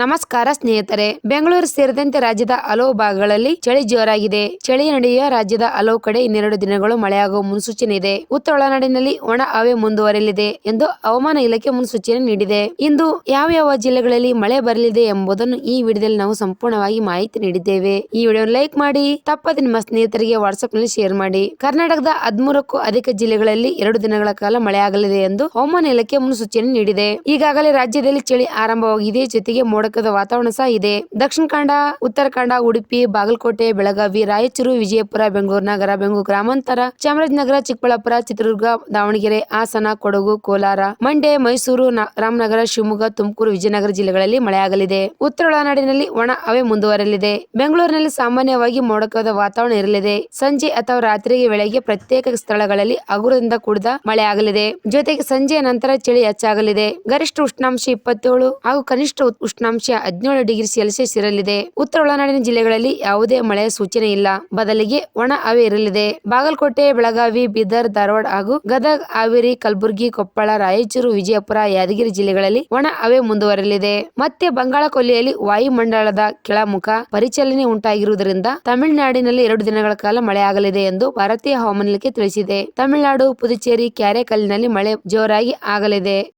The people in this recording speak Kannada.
ನಮಸ್ಕಾರ ಸ್ನೇಹಿತರೆ. ಬೆಂಗಳೂರು ಸೇರಿದಂತೆ ರಾಜ್ಯದ ಹಲವು ಭಾಗಗಳಲ್ಲಿ ಚಳಿ ಜೋರಾಗಿದೆ. ಚಳಿ ನಡೆಯುವ ರಾಜ್ಯದ ಹಲವು ಕಡೆ ಇನ್ನೆರಡು ದಿನಗಳು ಮಳೆಯಾಗುವ ಮುನ್ಸೂಚನೆ ಇದೆ. ಉತ್ತರ ಒಳನಾಡಿನಲ್ಲಿ ಒಣ ಹವೆ ಮುಂದುವರೆಯಲಿದೆ ಎಂದು ಹವಾಮಾನ ಇಲಾಖೆ ಮುನ್ಸೂಚನೆ ನೀಡಿದೆ. ಇಂದು ಯಾವ ಯಾವ ಜಿಲ್ಲೆಗಳಲ್ಲಿ ಮಳೆ ಬರಲಿದೆ ಎಂಬುದನ್ನು ಈ ವಿಡಿಯೋದಲ್ಲಿ ನಾವು ಸಂಪೂರ್ಣವಾಗಿ ಮಾಹಿತಿ ನೀಡಿದ್ದೇವೆ. ಈ ವಿಡಿಯೋ ಲೈಕ್ ಮಾಡಿ, ತಪ್ಪದೆ ನಿಮ್ಮ ಸ್ನೇಹಿತರಿಗೆ ವಾಟ್ಸ್ಆಪ್ನಲ್ಲಿ ಶೇರ್ ಮಾಡಿ. ಕರ್ನಾಟಕದ ಹದಿಮೂರಕ್ಕೂ ಅಧಿಕ ಜಿಲ್ಲೆಗಳಲ್ಲಿ ಎರಡು ದಿನಗಳ ಕಾಲ ಮಳೆಯಾಗಲಿದೆ ಎಂದು ಹವಾಮಾನ ಇಲಾಖೆ ಮುನ್ಸೂಚನೆ ನೀಡಿದೆ. ಈಗಾಗಲೇ ರಾಜ್ಯದಲ್ಲಿ ಚಳಿ ಆರಂಭವಾಗಿದೆ. ಜೊತೆಗೆ ಮೋಡಕದ ವಾತಾವರಣ ಸಹ ಇದೆ. ದಕ್ಷಿಣ ಕನ್ನಡ, ಉತ್ತರ ಕನ್ನಡ, ಉಡುಪಿ, ಬಾಗಲಕೋಟೆ, ಬೆಳಗಾವಿ, ರಾಯಚೂರು, ವಿಜಯಪುರ, ಬೆಂಗಳೂರು ನಗರ, ಬೆಂಗಳೂರು ಗ್ರಾಮಾಂತರ, ಚಾಮರಾಜನಗರ, ಚಿಕ್ಕಬಳ್ಳಾಪುರ, ಚಿತ್ರದುರ್ಗ, ದಾವಣಗೆರೆ, ಹಾಸನ, ಕೊಡಗು, ಕೋಲಾರ, ಮಂಡ್ಯ, ಮೈಸೂರು ರಾಮನಗರ, ಶಿವಮೊಗ್ಗ, ತುಮಕೂರು, ವಿಜಯನಗರ ಜಿಲ್ಲೆಗಳಲ್ಲಿ ಮಳೆಯಾಗಲಿದೆ. ಉತ್ತರ ಒಳನಾಡಿನಲ್ಲಿ ಒಣ ಹವೆ ಮುಂದುವರೆಯಲಿದೆ. ಬೆಂಗಳೂರಿನಲ್ಲಿ ಸಾಮಾನ್ಯವಾಗಿ ಮೋಡಕದ ವಾತಾವರಣ ಇರಲಿದೆ. ಸಂಜೆ ಅಥವಾ ರಾತ್ರಿಗೆ ವೇಳೆಗೆ ಪ್ರತ್ಯೇಕ ಸ್ಥಳಗಳಲ್ಲಿ ಹಗುರದಿಂದ ಕೂಡಿದ ಮಳೆಯಾಗಲಿದೆ. ಜೊತೆಗೆ ಸಂಜೆಯ ನಂತರ ಚಳಿ ಹೆಚ್ಚಾಗಲಿದೆ. ಗರಿಷ್ಠ ಉಷ್ಣಾಂಶ ಇಪ್ಪತ್ತೇಳು ಹಾಗೂ ಕನಿಷ್ಠ ಉ- ಉಷ್ಣಾಂಶ ಹದಿನೇಳು ಡಿಗ್ರಿ ಸೆಲ್ಸಿಯಸ್ ಇರಲಿದೆ. ಉತ್ತರ ಒಳನಾಡಿನ ಜಿಲ್ಲೆಗಳಲ್ಲಿ ಯಾವುದೇ ಮಳೆಯ ಸೂಚನೆ ಇಲ್ಲ. ಬದಲಿಗೆ ಒಣ ಹವೆ ಇರಲಿದೆ. ಬಾಗಲಕೋಟೆ, ಬೆಳಗಾವಿ, ಬೀದರ್, ಧಾರವಾಡ ಹಾಗೂ ಗದಗ, ಹಾವೇರಿ, ಕಲಬುರಗಿ, ಕೊಪ್ಪಳ, ರಾಯಚೂರು, ವಿಜಯಪುರ, ಯಾದಗಿರಿ ಜಿಲ್ಲೆಗಳಲ್ಲಿ ಒಣ ಹವೆ ಮುಂದುವರೆಯಲಿದೆ. ಮತ್ತೆ ಬಂಗಾಳ ಕೊಲ್ಲಿಯಲ್ಲಿ ವಾಯುಮಂಡಲದ ಕೆಳಮುಖ ಪರಿಚಲನೆ ಉಂಟಾಗಿರುವುದರಿಂದ ತಮಿಳುನಾಡಿನಲ್ಲಿ ಎರಡು ದಿನಗಳ ಕಾಲ ಮಳೆಯಾಗಲಿದೆ ಎಂದು ಭಾರತೀಯ ಹವಾಮಾನ ಇಲಾಖೆ ತಿಳಿಸಿದೆ. ತಮಿಳುನಾಡು, ಪುದುಚೇರಿ, ಕ್ಯಾರೆಕಲ್ಲಿನಲ್ಲಿ ಮಳೆ ಜೋರಾಗಿ ಆಗಲಿದೆ.